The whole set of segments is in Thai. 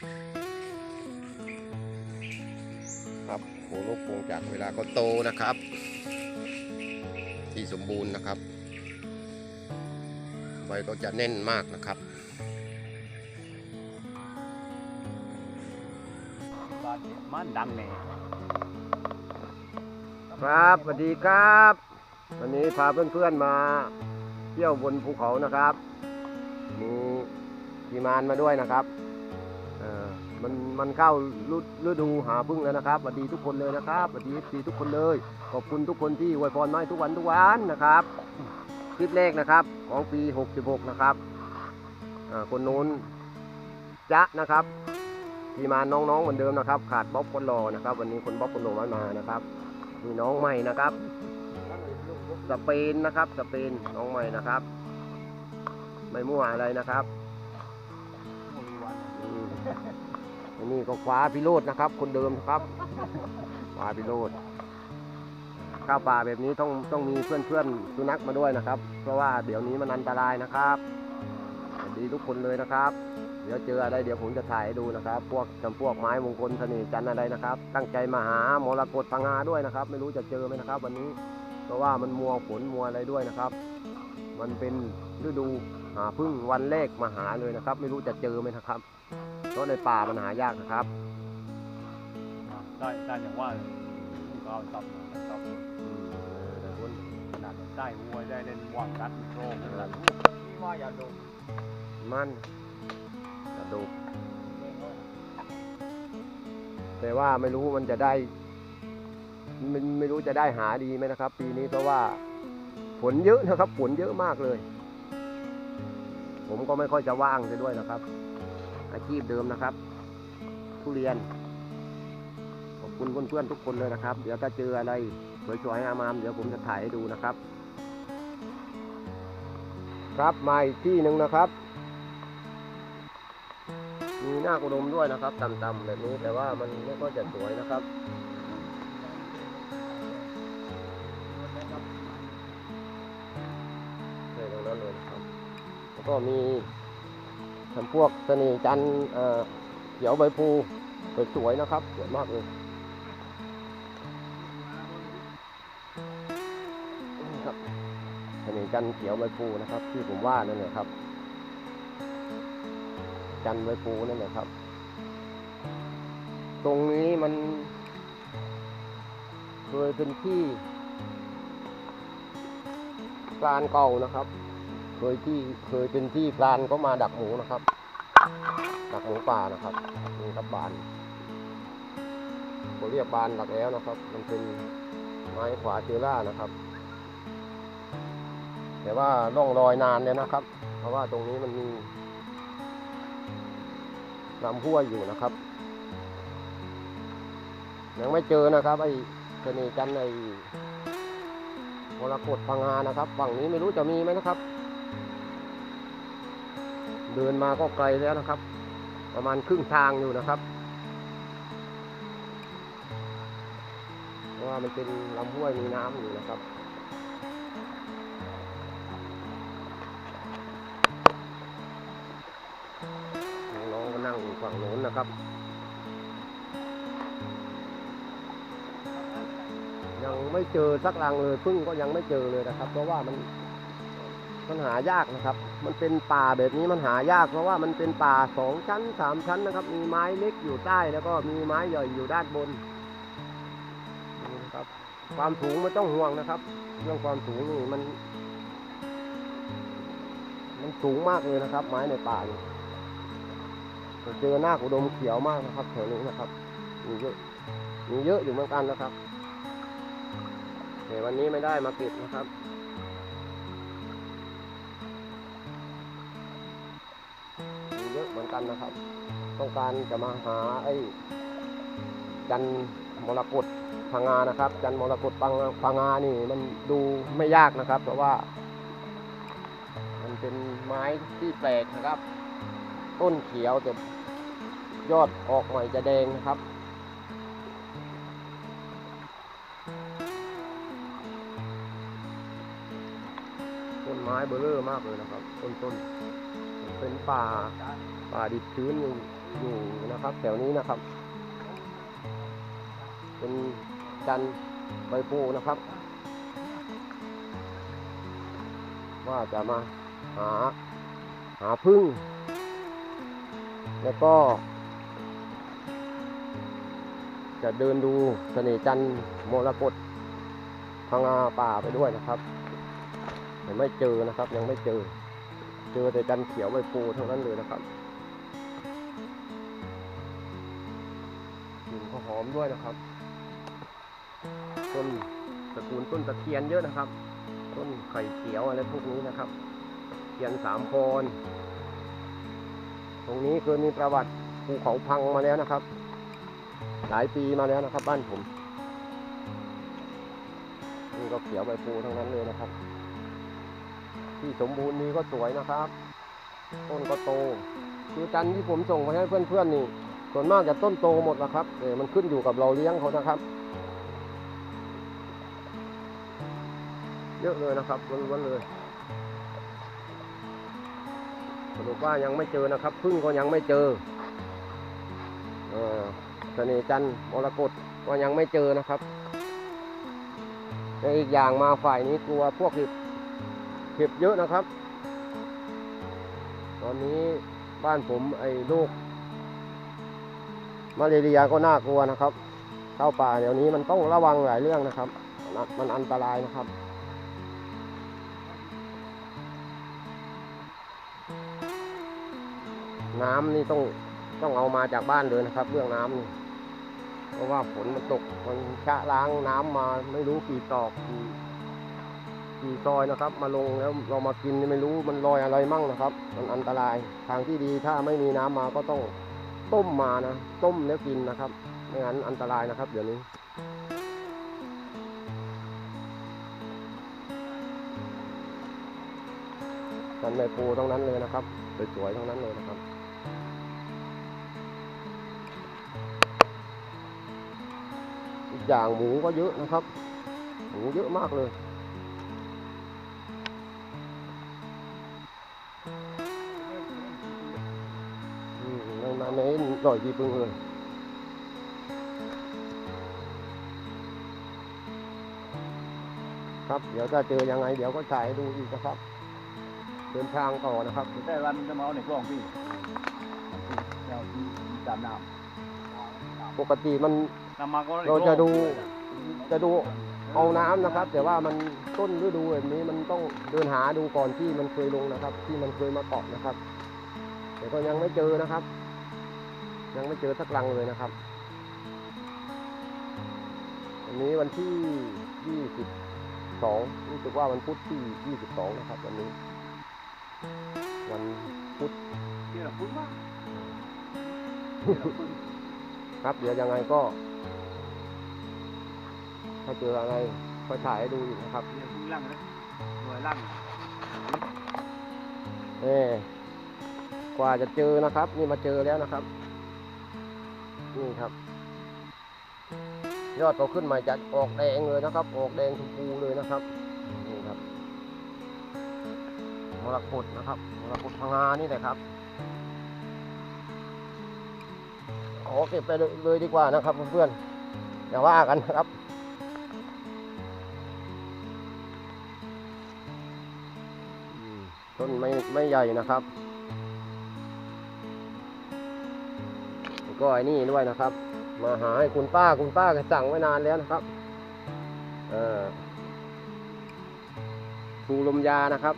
ครับโหลูกโป่งจากเวลาก็โตนะครับ ที่สมบูรณ์นะครับ ใบก็จะแน่นมากนะครับบ้านมันดังแน่ครับสวัสดีครับ วันนี้พาเพื่อนๆมาเที่ยวบนภูเขานะครับ มีกีมานมาด้วยนะครับเอ่อ มันมันเข้าฤฤดูหาพึ่งแล้วนะครับสวัสดีทุกคนเลยนะครับสวัสดีทีทุกคนเลย ขอบคุณทุกคนที่อวยพรมาให้ทุกวันทุกวันนะครับ คลิปแรกนะครับ ของปี 66 นะครับอ่าคนนู้นจ๊ะนะครับทีมานน้องๆเหมือนเดิมนะครับ ขาดบ๊อบคนรอนะครับ วันนี้คนบ๊อบคนรอไม่มานะครับมีน้องใหม่นะครับสเปนนะครับสเปนน้องใหม่นะครับไม่มั่วอะไรนะครับอืมอั นนี้ก็คว้าพิโรดนะครับ คนเดิมครับคว้าพิโรดข้าวป่าแบบนี้ต้องต้องมีเพื่อนเพื่อนสุนัขมาด้วยนะครับ เพราะว่าเดี๋ยวนี้มันอันตรายนะครับสวัสดีทุกคนเลยนะครับ เดี๋ยวเจออะไรเดี๋ยวผมจะถ่ายให้ดูนะครับ พวกจำพวกไม้มงคลเสน่ห์จันทร์อะไรนะครับ ตั้งใจมาหามรกตพังงาด้วยนะครับ ไม่รู้จะเจอไหมนะครับ วันนี้ เพราะว่ามันมัวฝนมัวอะไรด้วยนะครับ มันเป็นฤดูหาพึ่งวันแรกมาหาเลยนะครับ ไม่รู้จะเจอไหมนะครับ เพราะในป่ามันหายากนะครับ ได้ได้อย่างว่าก็เอาตับมาตับอืมเออแต่คนขนาดได้วัวได้เล่นวางกัดโครงขนาดนี่ว่าอย่าดมมันกระดูกแต่ว่าไม่รู้มันจะได้ไม่ไม่รู้จะได้หาดีไหมนะครับ ปีนี้เพราะว่าฝนเยอะนะครับฝนเยอะมากเลย ผมก็ไม่ค่อยจะว่างไปด้วยนะครับ อาชีพเดิมนะครับ ทุเรียน ขอบคุณเพื่อนๆทุกคนเลยนะครับ เดี๋ยวถ้าเจออะไรสวยๆงามๆเดี๋ยวผมจะถ่ายให้ดูนะครับ ครับมาอีกที่หนึ่งนะครับ มีหน้ากุดมด้วยนะครับต่ำๆแบบนี้แต่ว่ามันไม่ค่อยจะสวยนะครับใช่ตรงนั้นเลยนะครับแล้วก็มี พวกเสน่ห์จันเเขียวใบพูสวยๆนะครับสวยมากเลยครับเสน่ห์จันเขียวใบพูนะครับที่ผมว่านั่นแหละครับ จันใบพูนั่นแหละครับ ตรงนี้มันเคยเป็นที่ลานเก่านะครับ เคยที่เคยเป็นที่ปลานก็มาดักหมูนะครับ ดักหมูป่านะครับนี่ครับบานผมเรียกบานดักแล้วนะครับ มันเป็นไม้ขวาเชอร่านะครับ แต่ว่าร่องรอยนานเลยนะครับ เพราะว่าตรงนี้มันมีลำห้วยอยู่นะครับยังไม่เจอนะครับไอ้เสน่ห์จันทร์ไอ้มรกตพังงานะครับ ฝั่งนี้ไม่รู้จะมีไหมนะครับ เดินมาก็ไกลแล้วนะครับ ประมาณครึ่งทางอยู่นะครับเพราะว่ามันเป็นลำห้วยมีน้ำอยู่นะครับน้องก็นั่งอยู่ฝั่งโน้นนะครับยังไม่เจอสักรังเลยพึ่งก็ยังไม่เจอเลยนะครับ เพราะว่ามันมันหายากนะครับ มันเป็นป่าแบบนี้มันหายาก เพราะว่ามันเป็นป่าสองชั้นสามชั้นนะครับ มีไม้เล็กอยู่ใต้แล้วก็มีไม้ใหญ่อยู่ด้านบนนี่นะครับ ความสูงไม่ต้องห่วงนะครับ เรื่องความสูงนี่มัน มันสูงมากเลยนะครับ ไม้ในป่านี่เจอหน้าอุดมเขียวมากนะครับแถวนี้นะครับมีเยอะมีเยอะอยู่เหมือนกันนะครับแต่วันนี้ไม่ได้มาเก็บนะครับ กันนะครับ ต้องการจะมาหาไอ้จันมรกตพังงานะครับ จันมรกตพังพังงานี่มันดูไม่ยากนะครับ เพราะว่า มันเป็นไม้ที่แปลกนะครับ ต้นเขียวแต่ยอดออกใหม่จะแดงนะครับ เบลเลอร์มากเลยนะครับต้นต้นเป็นป่าป่าดิบชื้นอยู่อยู่นะครับ แถวนี้นะครับ เป็นจันทร์ใบโพนะครับ ว่าจะมาหาหาพึ่ง แล้วก็ จะเดินดูเสน่ห์จันทร์มรกตพังงาป่าไปด้วยนะครับ แต่ไม่เจอนะครับ ยังไม่เจอ เจอแต่จันเขียวใบโพเท่านั้นเลยนะครับกลิ่นก็หอมด้วยนะครับ ต้นตระกูลต้นตะเคียนเยอะนะครับ ต้นไข่เขียวอะไรพวกนี้นะครับเขียนสามพนตรงนี้เคยมีประวัติภูเขาพังมาแล้วนะครับ หลายปีมาแล้วนะครับ บ้านผมนี่ก็เขียวใบปูทั้งนั้นเลยนะครับ ที่สมบูรณ์นี้ก็สวยนะครับ ต้นก็โตคือจันที่ผมส่งไปให้เพื่อนๆนี่ ส่วนมากจะต้นโตหมดแล้วครับเออมันขึ้นอยู่กับเราเลี้ยงเขานะครับ เยอะเลยนะครับล้วนๆเลยสรุปว่ายังไม่เจอนะครับพึ่งก็ยังไม่เจอเออเสน่ห์จันทร์มรกตก็ยังไม่เจอนะครับและอีกอย่างมาฝ่ายนี้กลัวพวกเห็บ เห็บเยอะนะครับ ตอนนี้บ้านผมไอ้โรคมาเรียก็น่ากลัวนะครับเข้าป่าเดี๋ยวนี้มันต้องระวังหลายเรื่องนะครับ มันอันตรายนะครับน้ำนี่ต้องต้องเอามาจากบ้านเลยนะครับ เรื่องน้ำนี่เพราะว่าฝนมันตกมันชะล้างน้ำมาไม่รู้กี่ตอกกี่ กี่ซอยนะครับ มาลงแล้วเรามากินไม่รู้มันลอยอะไรมั่งนะครับ มันอันตรายทางที่ดีถ้าไม่มีน้ำมาก็ต้องต้มมานะ ต้มแล้วกินนะครับไม่งั้นอันตรายนะครับ เดี๋ยวนี้กันในปูทั้งนั้นเลยนะครับสวยๆทั้งนั้นเลยนะครับอีกอย่างหมูก็เยอะนะครับ หมูเยอะมากเลย ในหน่อยดีปึงเลยครับเดี๋ยวถ้าเจอยังไงเดี๋ยวก็ถ่ายให้ดูอีกนะครับ เดินทางต่อนะครับแต่วันจะมาเอาในกล้องพี่เราจำน้ปกติมันำน้ำมาก็เราจะดูจะดูเอาน้ำนะครับ แต่ว่ามันต้นฤดูแบบนี้มันต้องเดินหาดูก่อนที่มันเคยลงนะครับ ที่มันเคยมาเกาะนะครับ แต่ก็ยังไม่เจอนะครับ ยังไม่เจอสักรังเลยนะครับวันนี้วันที่ยี่สิบสองรู้สึกว่าวันพุธที่ยี่สิบสองนะครับ วันนี้ วันพุธที่เราพูดว่าครับ เดี๋ยวยังไงก็ ถ้าเจออะไรก็ถ่ายให้ดูอีกนะครับเนี่ยพึ่งล่างนะหน่วยล่างเอ่กว่าจะเจอนะครับ นี่มาเจอแล้วนะครับ นี่ครับ ยอดเขาขึ้นมาจะออกแดงเลยนะครับ ออกแดงชมพูเลยนะครับนี่ครับมรกตนะครับมรกตพังงานี่แหละครับขอเก็บไปเลยเลยดีกว่านะครับเพื่อนๆอย่าว่ากันนะครับต้นไม่ไม่ใหญ่นะครับ ก็ไอ้นี่ด้วยนะครับ มาหาให้คุณป้าคุณป้าก็สั่งไว้นานแล้วนะครับชูลมยานะครับ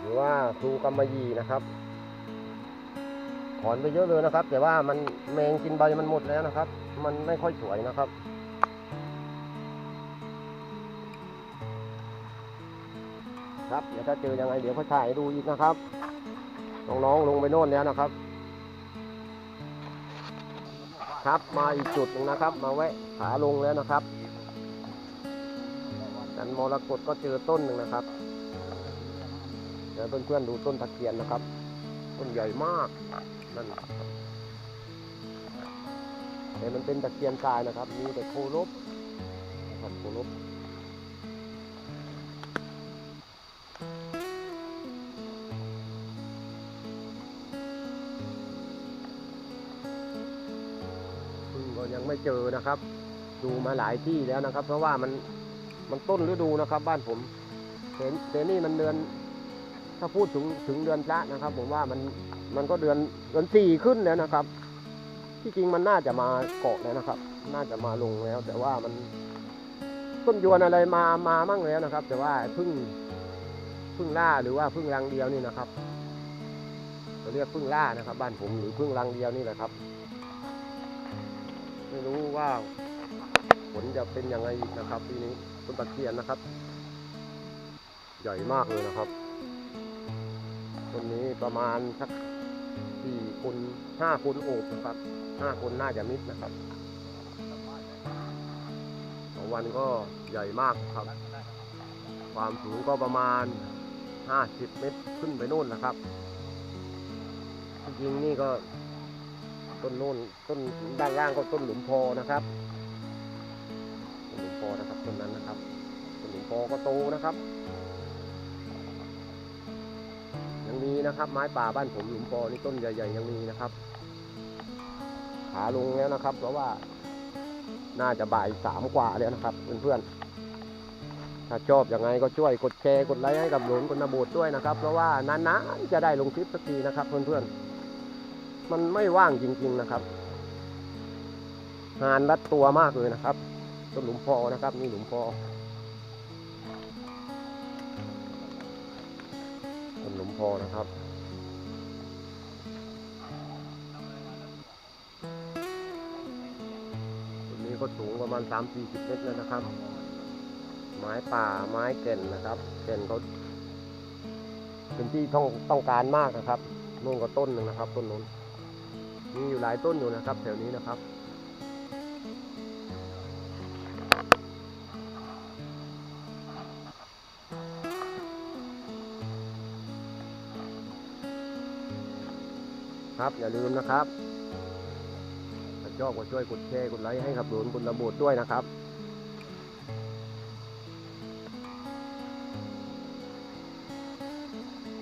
หรือว่าครูกำมะยีนะครับถอนไปเยอะเลยนะครับ แต่ว่ามันแมงกินใบมันหมดแล้วนะครับ มันไม่ค่อยสวยนะครับ ครับเดี๋ยวถ้าเจอยังไงเดี๋ยวเขาถ่ายให้ดูอีกนะครับน้องๆลงไปโน่นแล้วนะครับ ครับมาอีกจุดหนึ่งนะครับ มาแวะขาลงแล้วนะครับนันมรกตก็เจอต้นหนึ่งนะครับเดี๋ยวเพื่อนๆดูต้นตะเคียนนะครับ ต้นใหญ่มากนั่นแต่มันเป็นตะเคียนทรายนะครับ มีแต่โคลบนะครับโคลบ เจอนะครับ ดูมาหลายที่แล้วนะครับ เพราะว่ามันมันต้นฤดูนะครับ บ้านผมเห็นแต่นี่มันเดือน ถ้าพูดถึงถึงเดือนพระนะครับ ผมว่ามันมันก็เดือนเดือนสี่ขึ้นแล้วนะครับ ที่จริงมันน่าจะมาเกาะแล้วนะครับ น่าจะมาลงแล้ว แต่ว่ามันต้นยวนอะไรมามามั่งแล้วนะครับ แต่ว่าเพึ่งพึ่งล่าหรือว่าพึ่งรังเดียวนี่นะครับเราเรียกพึ่งล่านะครับ บ้านผมหรือพึ่งรังเดียวนี่แหละครับ ไม่รู้ว่าผลจะเป็นยังไงอีกนะครับปีนี้ต้นตะเคียนนะครับ ใหญ่มากเลยนะครับต้นนี้ประมาณสักสี่คนห้าคนโอบนะครับห้าคนน่าจะมิดนะครับสองวันก็ใหญ่มากครับ ความสูงก็ประมาณห้าสิบเมตรขึ้นไปโน่นนะครับ จริงๆนี่ก็ ต้นโน่นต้นด้านล่างก็ต้นหลุมพอนะครับต้นหลุมพอนะครับต้นนั้นนะครับต้นหลุมพอก็โตนะครับยังมีนะครับไม้ป่าบ้านผมหลุมพอนี่ต้นใหญ่ ๆ ยังมีนะครับ ขาลงแล้วนะครับ เพราะว่าน่าจะบ่ายสามกว่าแล้วนะครับเพื่อนๆถ้าชอบยังไงก็ช่วยกดแชร์กดไลค์ให้กับหลวงคนนบูดด้วยนะครับ เพราะว่านานๆจะได้ลงคลิปสักทีนะครับเพื่อนๆ มันไม่ว่างจริงๆนะครับงานรัดตัวมากเลยนะครับต้นหลุมพอนะครับนี่หลุมพอต้นหลุมพอนะครับต้นนี้ก็สูงประมาณ3-40เมตรเลยนะครับ ไม้ป่าไม้เก่นนะครับเก่นเขาเป็นที่ต้องต้องการมากนะครับนู่นก็ต้นหนึ่งนะครับต้นนู้น มีอยู่หลายต้นอยู่นะครับ แถวนี้นะครับ ครับอย่าลืมนะครับถ้าชอบก็ช่วยกดแชร์กดไลค์ให้กับหลวงคุณระบุด้วยนะครับ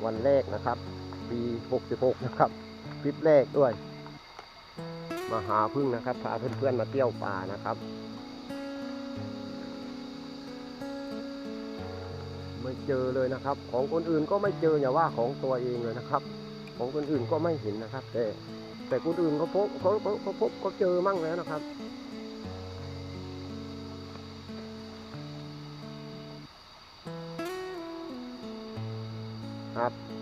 วันแรกนะครับ ปี 66 นะครับ คลิปแรกด้วย มาหาพึ่งนะครับ พาเพื่อนๆมาเที่ยวป่านะครับ ไม่เจอเลยนะครับ ของคนอื่นก็ไม่เจออย่าว่าของตัวเองเลยนะครับ ของคนอื่นก็ไม่เห็นนะครับ แต่แต่คนอื่นเขาพบเขาเขาเขาพบเขาเจอมั่งแล้วนะครับครับ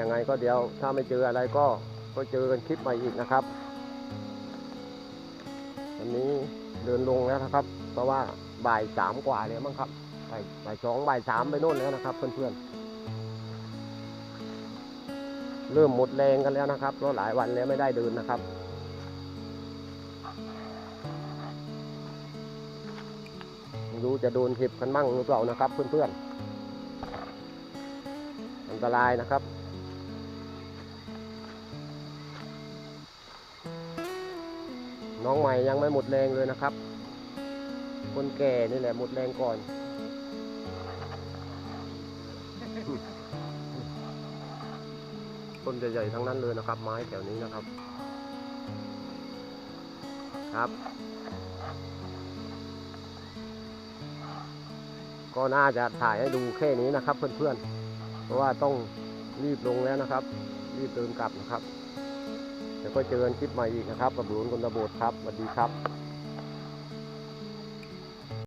ยังไงก็เดี๋ยวถ้าไม่เจออะไรก็ก็เจอกันคลิปใหม่อีกนะครับวันนี้เดินลงแล้วนะครับ เพราะว่าบ่ายสามกว่าแล้วมั้งครับบ่ายบ่ายสองบ่ายสามไปโน่นแล้วนะครับ เพื่อนๆ เริ่มหมดแรงกันแล้วนะครับเพราะหลายวันแล้วไม่ได้เดินนะครับรู้จะโดนเห็บกันมั่งหรือเปล่านะครับ เพื่อนๆ อันตรายนะครับ น้องใหม่ยังไม่หมดแรงเลยนะครับ คนแก่นี่แหละหมดแรงก่อน ต้นใหญ่ๆทั้งนั้นเลยนะครับ ไม้แถวนี้นะครับ ครับ ก็น่าจะถ่ายให้ดูแค่นี้นะครับ เพื่อนๆ เพราะว่าต้องรีบลงแล้วนะครับ รีบเดินกลับนะครับ ดี๋ยวก็เจอกันคลิปใหม่อีกนะครับกับหลวงกนตะโบดครับสวัสดีครับ